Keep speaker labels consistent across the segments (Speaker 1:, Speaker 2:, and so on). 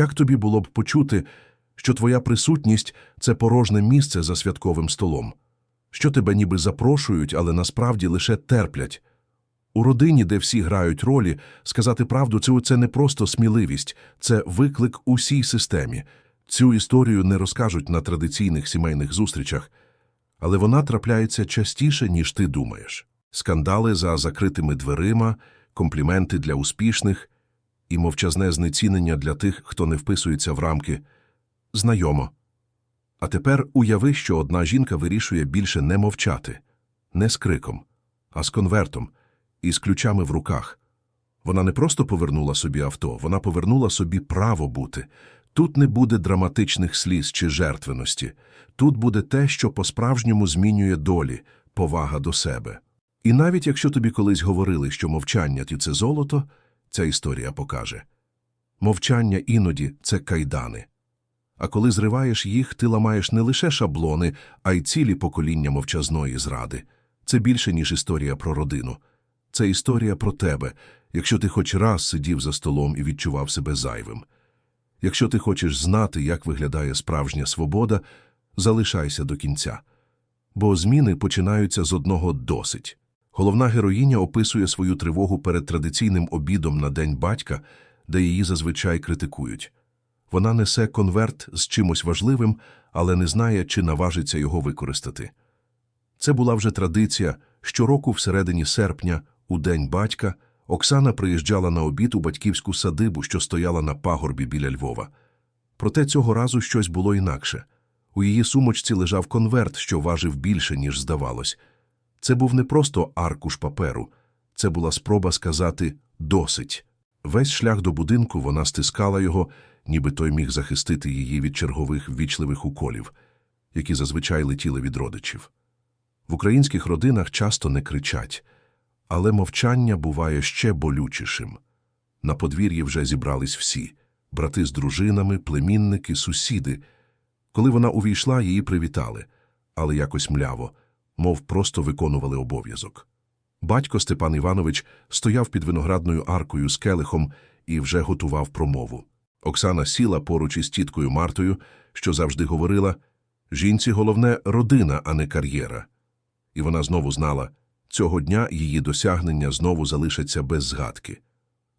Speaker 1: як тобі було б почути, що твоя присутність це порожне місце за святковим столом, що тебе ніби запрошують, але насправді лише терплять. У родині, де всі грають ролі, сказати правду це, це не просто сміливість, це виклик усій системі. Цю історію не розкажуть на традиційних сімейних зустрічах, але вона трапляється частіше, ніж ти думаєш. Скандали за закритими дверима, компліменти для успішних і мовчазне знецінення для тих, хто не вписується в рамки. Знайомо. А тепер уяви, що одна жінка вирішує більше не мовчати, не з криком, а з конвертом, і з ключами в руках. Вона не просто повернула собі авто, вона повернула собі право бути. Тут не буде драматичних сліз чи жертвеності. Тут буде те, що по-справжньому змінює долі, повага до себе. І навіть якщо тобі колись говорили, що мовчання – це золото, ця історія покаже. Мовчання іноді – це кайдани. А коли зриваєш їх, ти ламаєш не лише шаблони, а й цілі покоління мовчазної зради. Це більше, ніж історія про родину. Це історія про тебе, якщо ти хоч раз сидів за столом і відчував себе зайвим. Якщо ти хочеш знати, як виглядає справжня свобода, залишайся до кінця. Бо зміни починаються з одного досить. Головна героїня описує свою тривогу перед традиційним обідом на День батька, де її зазвичай критикують. Вона несе конверт з чимось важливим, але не знає, чи наважиться його використати. Це була вже традиція. Щороку всередині серпня, у День батька, Оксана приїжджала на обід у батьківську садибу, що стояла на пагорбі біля Львова. Проте цього разу щось було інакше. У її сумочці лежав конверт, що важив більше, ніж здавалось. Це був не просто аркуш паперу, це була спроба сказати «досить». Весь шлях до будинку вона стискала його, ніби той міг захистити її від чергових ввічливих уколів, які зазвичай летіли від родичів. В українських родинах часто не кричать, але мовчання буває ще болючішим. На подвір'ї вже зібрались всі – брати з дружинами, племінники, сусіди. Коли вона увійшла, її привітали, але якось мляво, мов просто виконували обов'язок. Батько Степан Іванович стояв під виноградною аркою з келихом і вже готував промову. Оксана сіла поруч із тіткою Мартою, що завжди говорила «Жінці головне – родина, а не кар'єра». І вона знову знала, цього дня її досягнення знову залишаться без згадки.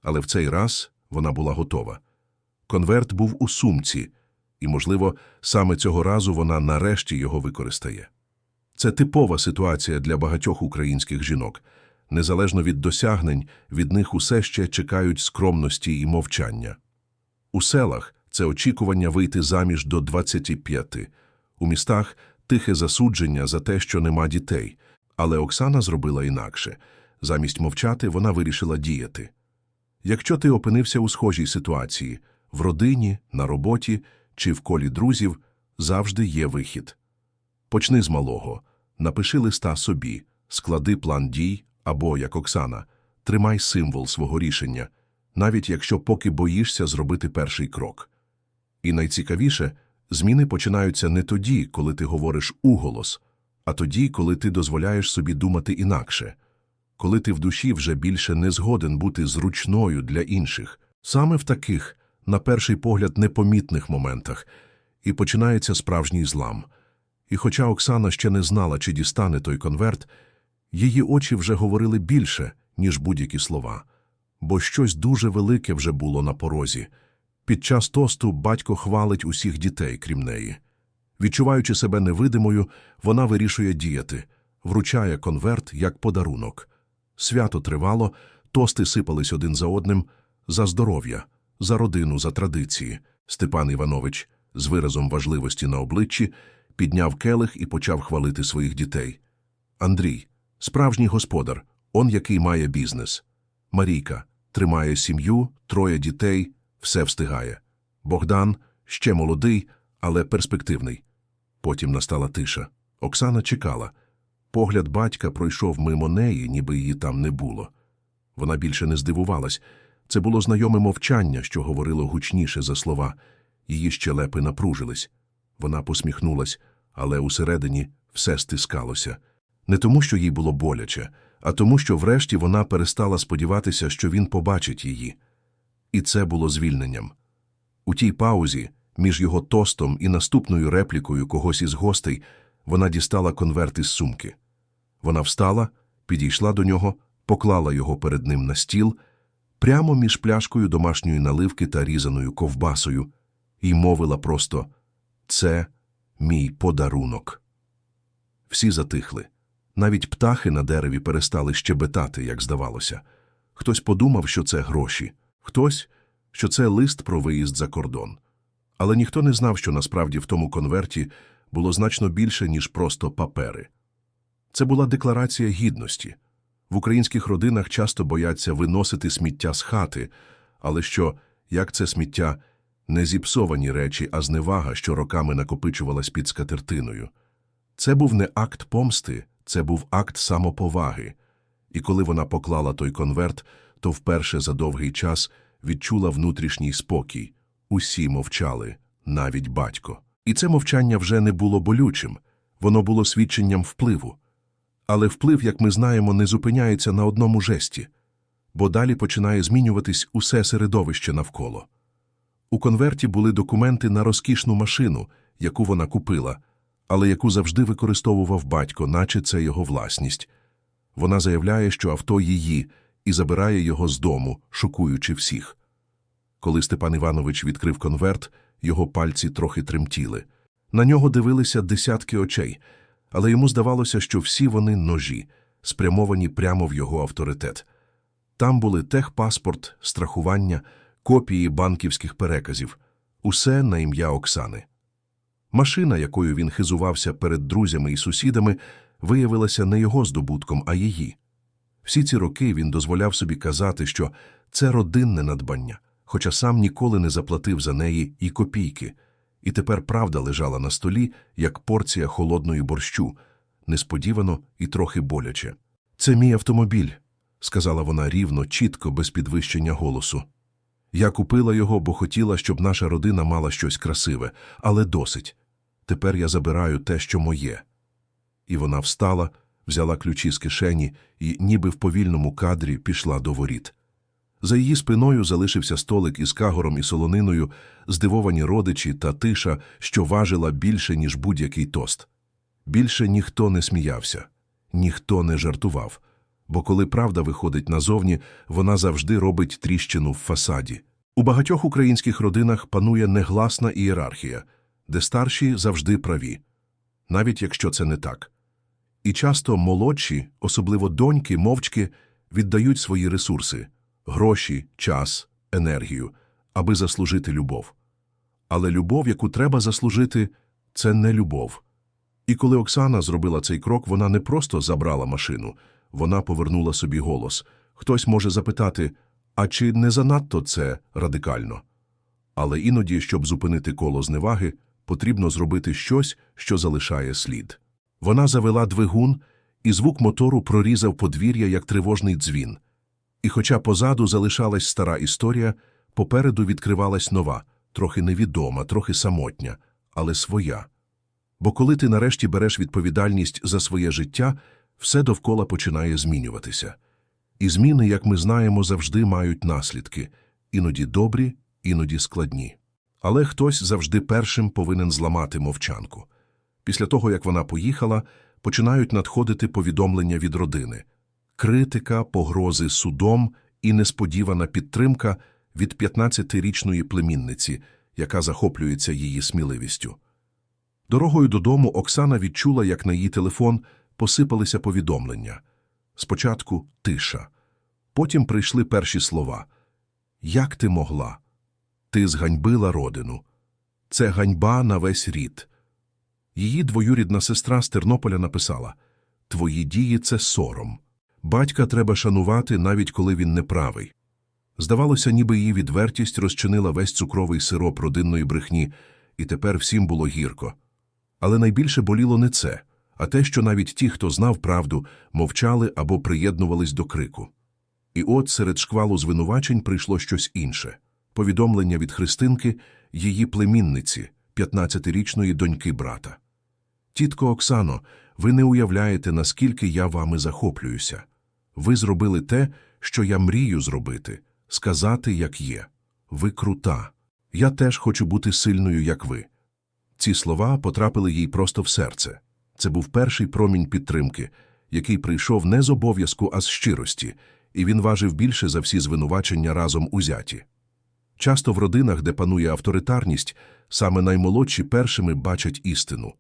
Speaker 1: Але в цей раз вона була готова. Конверт був у сумці, і, можливо, саме цього разу вона нарешті його використає. Це типова ситуація для багатьох українських жінок. Незалежно від досягнень, від них усе ще чекають скромності і мовчання. У селах це очікування вийти заміж до 25, у містах тихе засудження за те, що нема дітей. Але Оксана зробила інакше. Замість мовчати вона вирішила діяти. Якщо ти опинився у схожій ситуації – в родині, на роботі чи в колі друзів, завжди є вихід. Почни з малого. Напиши листа собі, склади план дій або, як Оксана, тримай символ свого рішення, навіть якщо поки боїшся зробити перший крок. І найцікавіше, зміни починаються не тоді, коли ти говориш уголос, а тоді, коли ти дозволяєш собі думати інакше, коли ти в душі вже більше не згоден бути зручною для інших, саме в таких, на перший погляд, непомітних моментах, і починається справжній злам. І хоча Оксана ще не знала, чи дістане той конверт, її очі вже говорили більше, ніж будь-які слова, бо щось дуже велике вже було на порозі. Під час тосту батько хвалить усіх дітей, крім неї. Відчуваючи себе невидимою, вона вирішує діяти, вручає конверт як подарунок. Свято тривало, тости сипались один за одним за здоров'я, за родину, за традиції. Степан Іванович з виразом важливості на обличчі підняв келих і почав хвалити своїх дітей. Андрій справжній господар, он який має бізнес. Марійка тримає сім'ю, троє дітей, все встигає. Богдан ще молодий, але перспективний. Потім настала тиша. Оксана чекала. Погляд батька пройшов мимо неї, ніби її там не було. Вона більше не здивувалась. Це було знайоме мовчання, що говорило гучніше за слова. Її щелепи напружились. Вона посміхнулась, але усередині все стискалося. Не тому, що їй було боляче, а тому, що врешті вона перестала сподіватися, що він побачить її. І це було звільненням. У тій паузі, між його тостом і наступною реплікою когось із гостей, вона дістала конверт із сумки. Вона встала, підійшла до нього, поклала його перед ним на стіл, прямо між пляшкою домашньої наливки та різаною ковбасою, і мовила просто «Це мій подарунок». Всі затихли. Навіть птахи на дереві перестали щебетати, як здавалося. Хтось подумав, що це гроші, хтось, що це лист про виїзд за кордон. Але ніхто не знав, що насправді в тому конверті було значно більше, ніж просто папери. Це була декларація гідності. В українських родинах часто бояться виносити сміття з хати, але що, як це сміття, не зіпсовані речі, а зневага, що роками накопичувалась під скатертиною. Це був не акт помсти, це був акт самоповаги. І коли вона поклала той конверт, то вперше за довгий час відчула внутрішній спокій. Усі мовчали, навіть батько. І це мовчання вже не було болючим, воно було свідченням впливу. Але вплив, як ми знаємо, не зупиняється на одному жесті, бо далі починає змінюватись усе середовище навколо. У конверті були документи на розкішну машину, яку вона купила, але яку завжди використовував батько, наче це його власність. Вона заявляє, що авто її, і забирає його з дому, шокуючи всіх. Коли Степан Іванович відкрив конверт, його пальці трохи тремтіли. На нього дивилися десятки очей, але йому здавалося, що всі вони ножі, спрямовані прямо в його авторитет. Там були техпаспорт, страхування, копії банківських переказів, усе на ім'я Оксани. Машина, якою він хизувався перед друзями і сусідами, виявилася не його здобутком, а її. Всі ці роки він дозволяв собі казати, що це родинне надбання, хоча сам ніколи не заплатив за неї і копійки. І тепер правда лежала на столі, як порція холодної борщу, несподівано і трохи боляче. Це мій автомобіль, сказала вона рівно, чітко, без підвищення голосу. Я купила його, бо хотіла, щоб наша родина мала щось красиве, але досить. Тепер я забираю те, що моє. І вона встала, взяла ключі з кишені і, ніби в повільному кадрі, пішла до воріт. За її спиною залишився столик із кагором і солониною, здивовані родичі та тиша, що важила більше, ніж будь-який тост. Більше ніхто не сміявся, ніхто не жартував, бо коли правда виходить назовні, вона завжди робить тріщину в фасаді. У багатьох українських родинах панує негласна ієрархія, де старші завжди праві, навіть якщо це не так. І часто молодші, особливо доньки, мовчки, віддають свої ресурси гроші, час, енергію, аби заслужити любов. Але любов, яку треба заслужити, це не любов. І коли Оксана зробила цей крок, вона не просто забрала машину, вона повернула собі голос. Хтось може запитати, а чи не занадто це радикально? Але іноді, щоб зупинити коло зневаги, потрібно зробити щось, що залишає слід. Вона завела двигун, і звук мотору прорізав подвір'я, як тривожний дзвін. І хоча позаду залишалась стара історія, попереду відкривалась нова, трохи невідома, трохи самотня, але своя. Бо коли ти нарешті береш відповідальність за своє життя, все довкола починає змінюватися. І зміни, як ми знаємо, завжди мають наслідки іноді добрі, іноді складні. Але хтось завжди першим повинен зламати мовчанку. Після того, як вона поїхала, починають надходити повідомлення від родини критика, погрози судом і несподівана підтримка від 15-річної племінниці, яка захоплюється її сміливістю. Дорогою додому Оксана відчула, як на її телефон посипалися повідомлення. Спочатку тиша. Потім прийшли перші слова. Як ти могла? Ти зганьбила родину. Це ганьба на весь рід. Її двоюрідна сестра з Тернополя написала Твої дії це сором. Батька треба шанувати, навіть коли він неправий. Здавалося, ніби її відвертість розчинила весь цукровий сироп родинної брехні, і тепер всім було гірко. Але найбільше боліло не це, а те, що навіть ті, хто знав правду, мовчали або приєднувались до крику. І от серед шквалу звинувачень прийшло щось інше повідомлення від Христинки, її племінниці, 15-річної доньки брата. Тітко Оксано, ви не уявляєте, наскільки я вами захоплююся. Ви зробили те, що я мрію зробити, сказати, як є. Ви крута. Я теж хочу бути сильною, як ви. Ці слова потрапили їй просто в серце. Це був перший промінь підтримки, який прийшов не з обов'язку, а з щирості, і він важив більше за всі звинувачення разом узяті. Часто в родинах, де панує авторитарність, саме наймолодші першими бачать істину,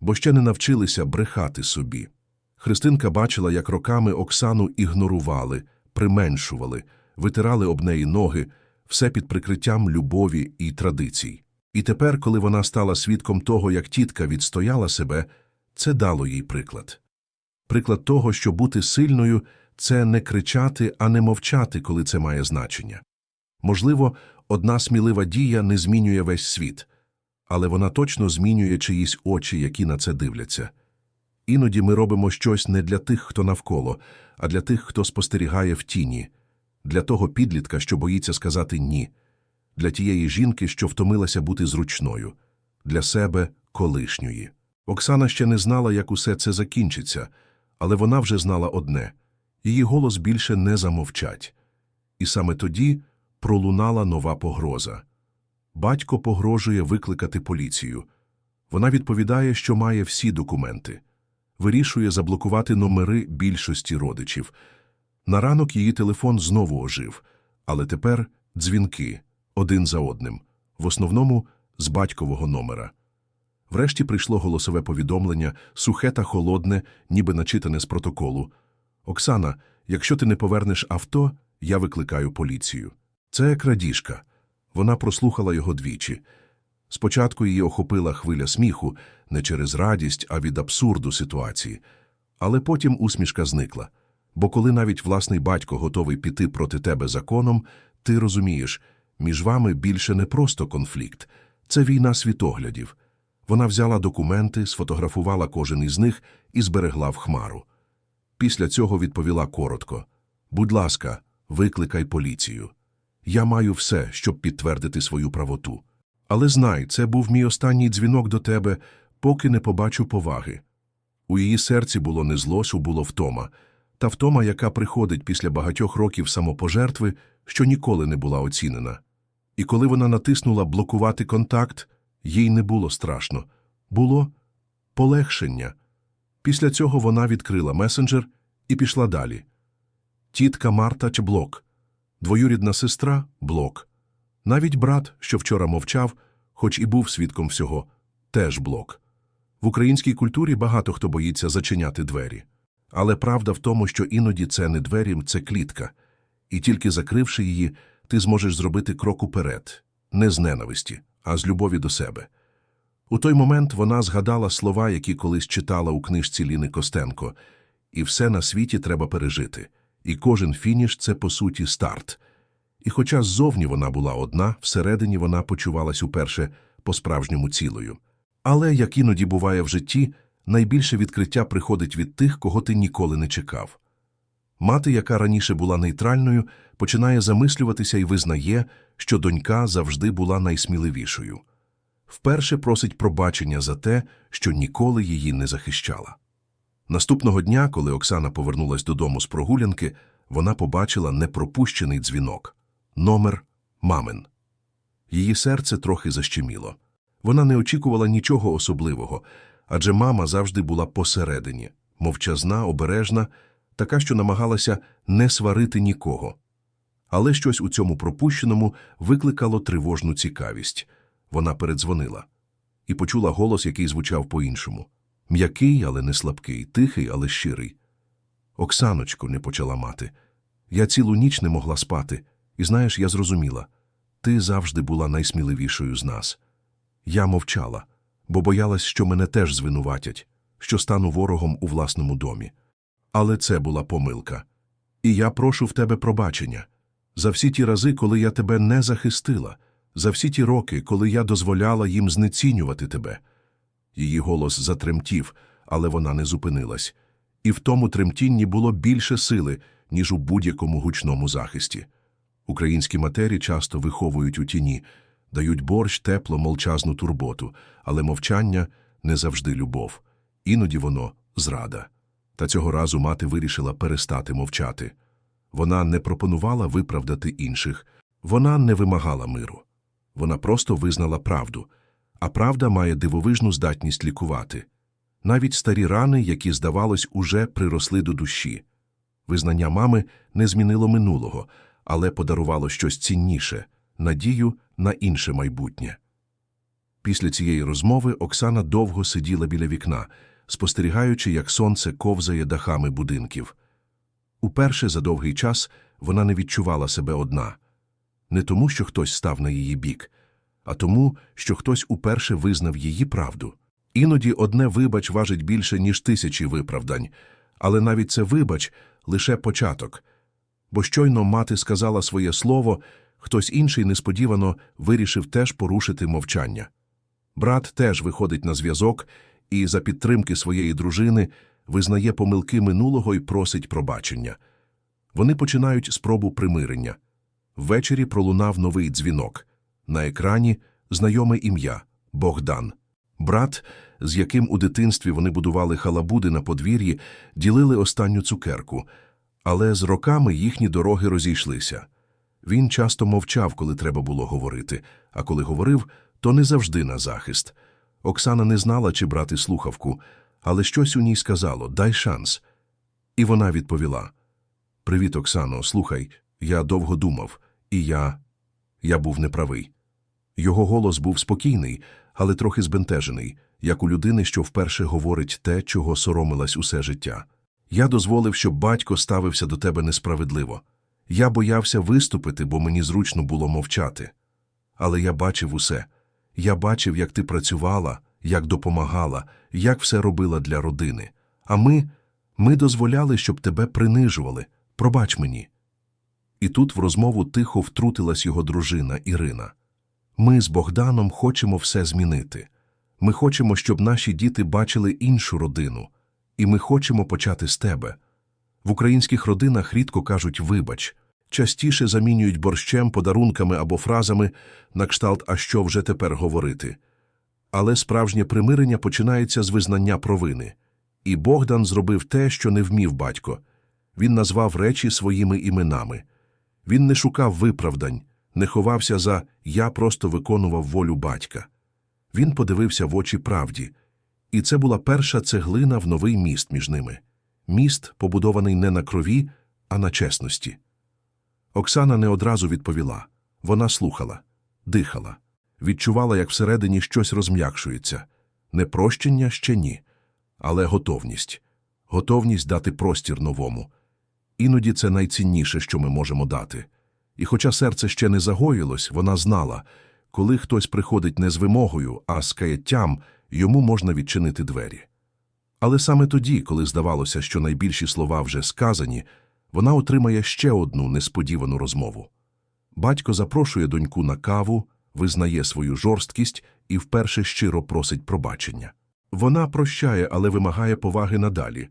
Speaker 1: бо ще не навчилися брехати собі. Христинка бачила, як роками Оксану ігнорували, применшували, витирали об неї ноги, все під прикриттям любові і традицій. І тепер, коли вона стала свідком того, як тітка відстояла себе, це дало їй приклад. Приклад того, що бути сильною – це не кричати, а не мовчати, коли це має значення. Можливо, одна смілива дія не змінює весь світ, але вона точно змінює чиїсь очі, які на це дивляться. Іноді ми робимо щось не для тих, хто навколо, а для тих, хто спостерігає в тіні, для того підлітка, що боїться сказати «ні», для тієї жінки, що втомилася бути зручною, для себе колишньої. Оксана ще не знала, як усе це закінчиться, але вона вже знала одне – її голос більше не замовчать. І саме тоді пролунала нова погроза. Батько погрожує викликати поліцію. Вона відповідає, що має всі документи. Вирішує заблокувати номери більшості родичів. На ранок її телефон знову ожив, але тепер дзвінки один за одним, в основному з батькового номера. Врешті прийшло голосове повідомлення, сухе та холодне, ніби начитане з протоколу. Оксана, якщо ти не повернеш авто, я викликаю поліцію. Це крадіжка. Вона прослухала його двічі. Спочатку її охопила хвиля сміху, не через радість, а від абсурду ситуації. Але потім усмішка зникла. Бо коли навіть власний батько готовий піти проти тебе законом, ти розумієш, між вами більше не просто конфлікт, це війна світоглядів. Вона взяла документи, сфотографувала кожен із них і зберегла в хмару. Після цього відповіла коротко: Будь ласка, викликай поліцію. Я маю все, щоб підтвердити свою правоту. Але знай, це був мій останній дзвінок до тебе, поки не побачу поваги. У її серці було не злосу, було втома, та втома, яка приходить після багатьох років самопожертви, що ніколи не була оцінена. І коли вона натиснула блокувати контакт, їй не було страшно. Було полегшення. Після цього вона відкрила месенджер і пішла далі. Тітка Марта блок, двоюрідна сестра блок. Навіть брат, що вчора мовчав, хоч і був свідком всього, теж блок. В українській культурі багато хто боїться зачиняти двері. Але правда в тому, що іноді це не двері, це клітка. І тільки закривши її, ти зможеш зробити крок уперед, не з ненависті, а з любові до себе. У той момент вона згадала слова, які колись читала у книжці Ліни Костенко «І все на світі треба пережити, і кожен фініш – це, по суті, старт». І хоча ззовні вона була одна, всередині вона почувалась уперше по-справжньому цілою. Але, як іноді буває в житті, найбільше відкриття приходить від тих, кого ти ніколи не чекав. Мати, яка раніше була нейтральною, починає замислюватися і визнає, що донька завжди була найсміливішою. Вперше просить пробачення за те, що ніколи її не захищала. Наступного дня, коли Оксана повернулась додому з прогулянки, вона побачила непропущений дзвінок – номер «Мамин». Її серце трохи защеміло. Вона не очікувала нічого особливого, адже мама завжди була посередині, мовчазна, обережна, така, що намагалася не сварити нікого. Але щось у цьому пропущеному викликало тривожну цікавість. Вона передзвонила і почула голос, який звучав по-іншому. М'який, але не слабкий, тихий, але щирий. Оксаночко, не почала мати. Я цілу ніч не могла спати, і знаєш, я зрозуміла. Ти завжди була найсміливішою з нас. Я мовчала, бо боялась, що мене теж звинуватять, що стану ворогом у власному домі. Але це була помилка. І я прошу в тебе пробачення за всі ті рази, коли я тебе не захистила, за всі ті роки, коли я дозволяла їм знецінювати тебе. Її голос затремтів, але вона не зупинилась. І в тому тремтінні було більше сили, ніж у будь-якому гучному захисті. Українські матері часто виховують у тіні, дають борщ, тепло, молчазну турботу, але мовчання не завжди любов. Іноді воно зрада. Та цього разу мати вирішила перестати мовчати. Вона не пропонувала виправдати інших, вона не вимагала миру. Вона просто визнала правду. А правда має дивовижну здатність лікувати. Навіть старі рани, які, здавалось, уже приросли до душі. Визнання мами не змінило минулого, але подарувало щось цінніше надію на інше майбутнє. Після цієї розмови Оксана довго сиділа біля вікна, спостерігаючи, як сонце ковзає дахами будинків. Уперше за довгий час вона не відчувала себе одна. Не тому, що хтось став на її бік, а тому, що хтось уперше визнав її правду. Іноді одне вибач важить більше, ніж тисячі виправдань, але навіть це вибач лише початок. Бо щойно мати сказала своє слово, хтось інший несподівано вирішив теж порушити мовчання. Брат теж виходить на зв'язок і за підтримки своєї дружини визнає помилки минулого і просить пробачення. Вони починають спробу примирення. Ввечері пролунав новий дзвінок. На екрані знайоме ім'я Богдан. Брат, з яким у дитинстві вони будували халабуди на подвір'ї, ділили останню цукерку, але з роками їхні дороги розійшлися. Він часто мовчав, коли треба було говорити, а коли говорив, то не завжди на захист. Оксана не знала, чи брати слухавку, але щось у ній сказало «дай шанс». І вона відповіла «Привіт, Оксано, слухай, я довго думав, і я... я був неправий». Його голос був спокійний, але трохи збентежений, як у людини, що вперше говорить те, чого соромилась усе життя. Я дозволив, щоб батько ставився до тебе несправедливо. Я боявся виступити, бо мені зручно було мовчати. Але я бачив усе. Я бачив, як ти працювала, як допомагала, як все робила для родини. А ми, ми дозволяли, щоб тебе принижували. Пробач мені. І тут в розмову тихо втрутилась його дружина Ірина. Ми з Богданом хочемо все змінити. Ми хочемо, щоб наші діти бачили іншу родину. І ми хочемо почати з тебе. В українських родинах рідко кажуть «вибач», частіше замінюють борщем, подарунками або фразами на кшталт «а що вже тепер говорити». Але справжнє примирення починається з визнання провини. І Богдан зробив те, що не вмів батько. Він назвав речі своїми іменами. Він не шукав виправдань, не ховався за «я просто виконував волю батька». Він подивився в очі правді. І це була перша цеглина в новий міст між ними. Міст, побудований не на крові, а на чесності. Оксана не одразу відповіла. Вона слухала, дихала, відчувала, як всередині щось розм'якшується. Не прощення ще ні, але готовність. Готовність дати простір новому. Іноді це найцінніше, що ми можемо дати. І хоча серце ще не загоїлось, вона знала, коли хтось приходить не з вимогою, а з каяттям, йому можна відчинити двері. Але саме тоді, коли здавалося, що найбільші слова вже сказані, вона отримає ще одну несподівану розмову. Батько запрошує доньку на каву, визнає свою жорсткість і вперше щиро просить пробачення. Вона прощає, але вимагає поваги надалі.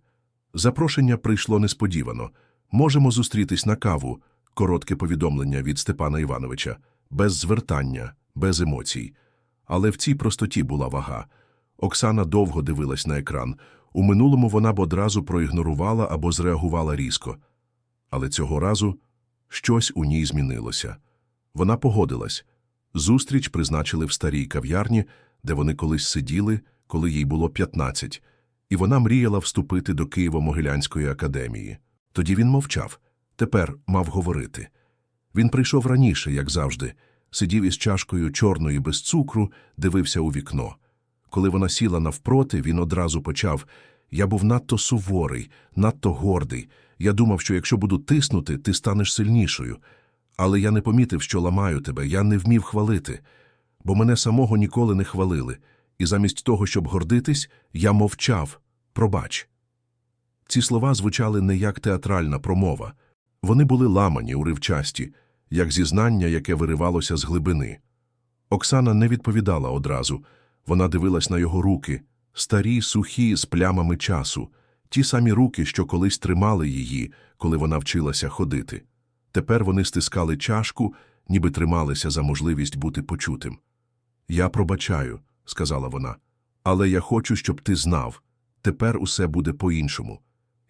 Speaker 1: Запрошення прийшло несподівано. Можемо зустрітись на каву, коротке повідомлення від Степана Івановича, без звертання, без емоцій. Але в цій простоті була вага. Оксана довго дивилась на екран. У минулому вона б одразу проігнорувала або зреагувала різко. Але цього разу щось у ній змінилося. Вона погодилась. Зустріч призначили в старій кав'ярні, де вони колись сиділи, коли їй було 15, і вона мріяла вступити до Києво-Могилянської академії. Тоді він мовчав, тепер мав говорити. Він прийшов раніше, як завжди, сидів із чашкою чорної без цукру, дивився у вікно. Коли вона сіла навпроти, він одразу почав Я був надто суворий, надто гордий. Я думав, що якщо буду тиснути, ти станеш сильнішою. Але я не помітив, що ламаю тебе, я не вмів хвалити, бо мене самого ніколи не хвалили, і замість того, щоб гордитись, я мовчав. Пробач. Ці слова звучали не як театральна промова. Вони були ламані, уривчасті, як зізнання, яке виривалося з глибини. Оксана не відповідала одразу. Вона дивилась на його руки, старі, сухі, з плямами часу, ті самі руки, що колись тримали її, коли вона вчилася ходити. Тепер вони стискали чашку, ніби трималися за можливість бути почутим. Я пробачаю, сказала вона, але я хочу, щоб ти знав. Тепер усе буде по-іншому.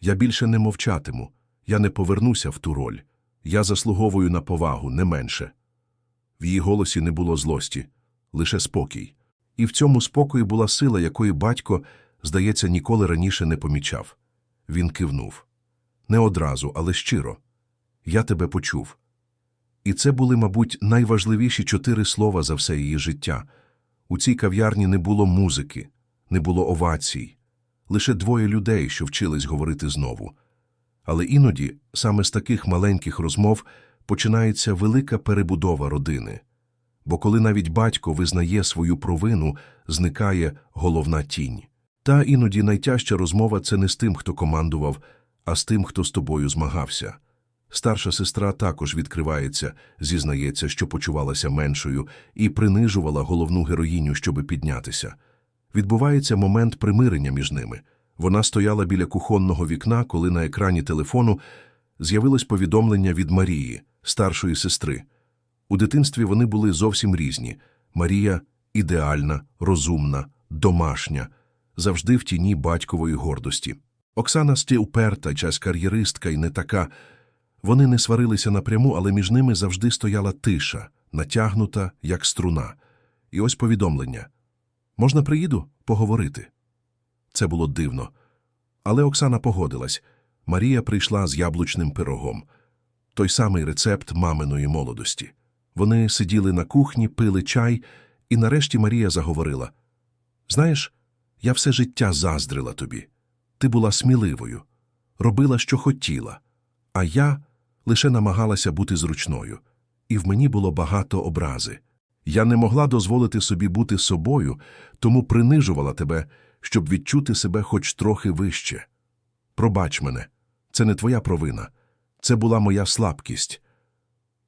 Speaker 1: Я більше не мовчатиму, я не повернуся в ту роль. Я заслуговую на повагу не менше. В її голосі не було злості, лише спокій. І в цьому спокої була сила, якої батько, здається, ніколи раніше не помічав. Він кивнув. Не одразу, але щиро. Я тебе почув. І це були, мабуть, найважливіші чотири слова за все її життя. У цій кав'ярні не було музики, не було овацій, лише двоє людей, що вчились говорити знову. Але іноді саме з таких маленьких розмов починається велика перебудова родини. Бо коли навіть батько визнає свою провину, зникає головна тінь. Та іноді найтяжча розмова це не з тим, хто командував, а з тим, хто з тобою змагався. Старша сестра також відкривається, зізнається, що почувалася меншою, і принижувала головну героїню, щоби піднятися. Відбувається момент примирення між ними. Вона стояла біля кухонного вікна, коли на екрані телефону з'явилось повідомлення від Марії, старшої сестри. У дитинстві вони були зовсім різні. Марія ідеальна, розумна, домашня, завжди в тіні батькової гордості. Оксана сті уперта, час кар'єристка і не така. Вони не сварилися напряму, але між ними завжди стояла тиша, натягнута, як струна. І ось повідомлення. Можна приїду поговорити? Це було дивно. Але Оксана погодилась. Марія прийшла з яблучним пирогом. Той самий рецепт маминої молодості. Вони сиділи на кухні, пили чай, і нарешті Марія заговорила. Знаєш, я все життя заздрила тобі. Ти була сміливою, робила, що хотіла, а я лише намагалася бути зручною, і в мені було багато образи. Я не могла дозволити собі бути собою, тому принижувала тебе, щоб відчути себе хоч трохи вище. Пробач мене, це не твоя провина, це була моя слабкість.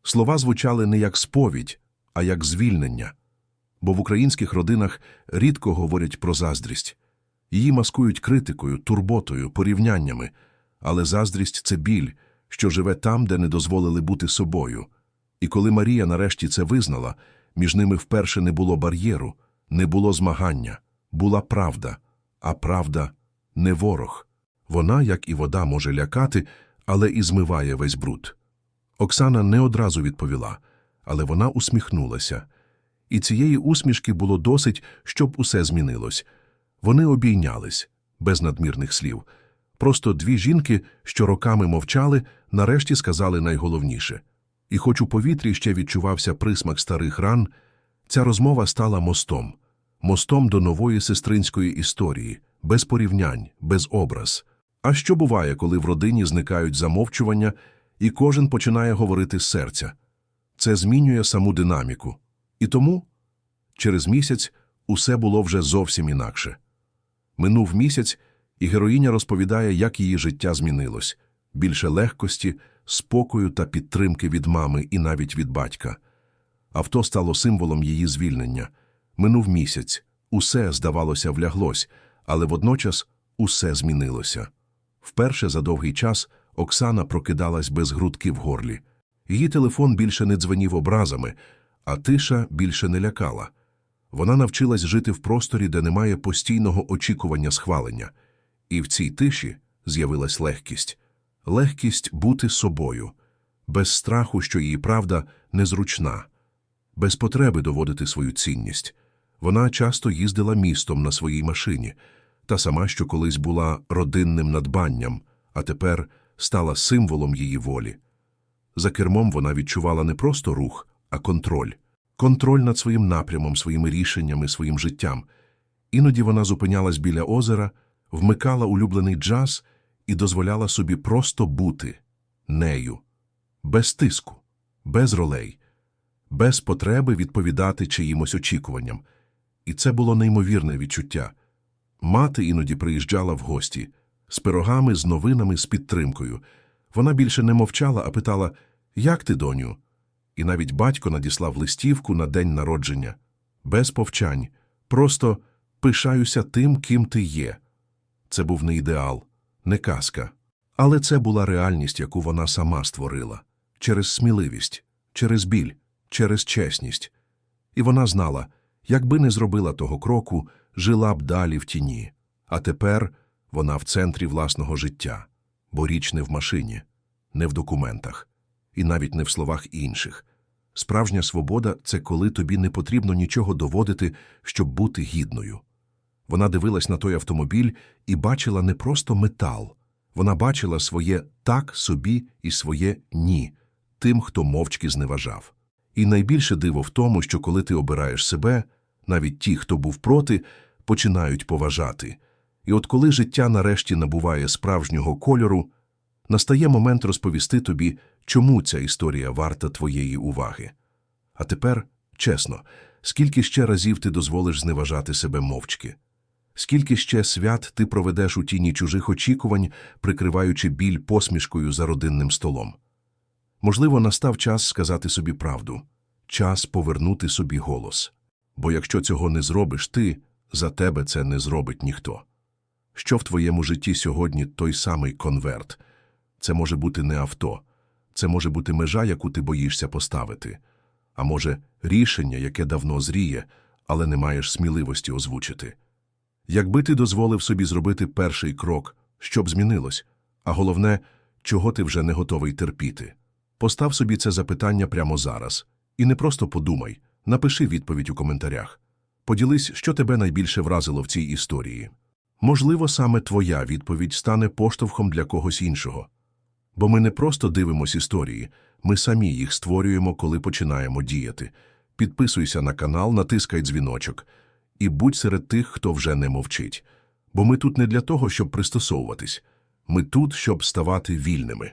Speaker 1: Слова звучали не як сповідь, а як звільнення. Бо в українських родинах рідко говорять про заздрість. Її маскують критикою, турботою, порівняннями, але заздрість це біль, що живе там, де не дозволили бути собою. І коли Марія нарешті це визнала, між ними вперше не було бар'єру, не було змагання, була правда, а правда не ворог. Вона, як і вода, може лякати, але і змиває весь бруд. Оксана не одразу відповіла, але вона усміхнулася. І цієї усмішки було досить, щоб усе змінилось. Вони обійнялись, без надмірних слів. Просто дві жінки, що роками мовчали, нарешті сказали найголовніше. І хоч у повітрі ще відчувався присмак старих ран, ця розмова стала мостом. Мостом до нової сестринської історії, без порівнянь, без образ. А що буває, коли в родині зникають замовчування, і кожен починає говорити з серця? Це змінює саму динаміку. І тому, через місяць, усе було вже зовсім інакше. Минув місяць, і героїня розповідає, як її життя змінилось більше легкості, спокою та підтримки від мами і навіть від батька. Авто стало символом її звільнення. Минув місяць, усе, здавалося, вляглось, але водночас усе змінилося. Вперше за довгий час Оксана прокидалась без грудки в горлі. Її телефон більше не дзвенів образами, а тиша більше не лякала. Вона навчилась жити в просторі, де немає постійного очікування схвалення. І в цій тиші з'явилась легкість. Легкість бути собою, без страху, що її правда незручна, без потреби доводити свою цінність. Вона часто їздила містом на своїй машині, та сама, що колись була родинним надбанням, а тепер стала символом її волі. За кермом вона відчувала не просто рух, а контроль. Контроль над своїм напрямом, своїми рішеннями, своїм життям. Іноді вона зупинялась біля озера, вмикала улюблений джаз і дозволяла собі просто бути нею, без тиску, без ролей, без потреби відповідати чиїмось очікуванням. І це було неймовірне відчуття. Мати іноді приїжджала в гості з пирогами, з новинами, з підтримкою. Вона більше не мовчала, а питала Як ти, доню? І навіть батько надіслав листівку на день народження. Без повчань. Просто пишаюся тим, ким ти є. Це був не ідеал, не казка. Але це була реальність, яку вона сама створила. Через сміливість, через біль, через чесність. І вона знала, якби не зробила того кроку, жила б далі в тіні. А тепер вона в центрі власного життя, бо річ не в машині, не в документах, і навіть не в словах інших. Справжня свобода це коли тобі не потрібно нічого доводити, щоб бути гідною. Вона дивилась на той автомобіль і бачила не просто метал. Вона бачила своє так собі і своє ні тим, хто мовчки зневажав. І найбільше диво в тому, що коли ти обираєш себе, навіть ті, хто був проти, починають поважати. І от коли життя нарешті набуває справжнього кольору, настає момент розповісти тобі, чому ця історія варта твоєї уваги. А тепер, чесно, скільки ще разів ти дозволиш зневажати себе мовчки? Скільки ще свят ти проведеш у тіні чужих очікувань, прикриваючи біль посмішкою за родинним столом? Можливо, настав час сказати собі правду, час повернути собі голос. Бо якщо цього не зробиш ти, за тебе це не зробить ніхто. Що в твоєму житті сьогодні той самий конверт? Це може бути не авто, це може бути межа, яку ти боїшся поставити, а може, рішення, яке давно зріє, але не маєш сміливості озвучити. Якби ти дозволив собі зробити перший крок, що б змінилось, а головне, чого ти вже не готовий терпіти. Постав собі це запитання прямо зараз. І не просто подумай, напиши відповідь у коментарях. Поділись, що тебе найбільше вразило в цій історії. Можливо, саме твоя відповідь стане поштовхом для когось іншого. Бо ми не просто дивимось історії, ми самі їх створюємо, коли починаємо діяти. Підписуйся на канал, натискай дзвіночок і будь серед тих, хто вже не мовчить. Бо ми тут не для того, щоб пристосовуватись. Ми тут, щоб ставати вільними.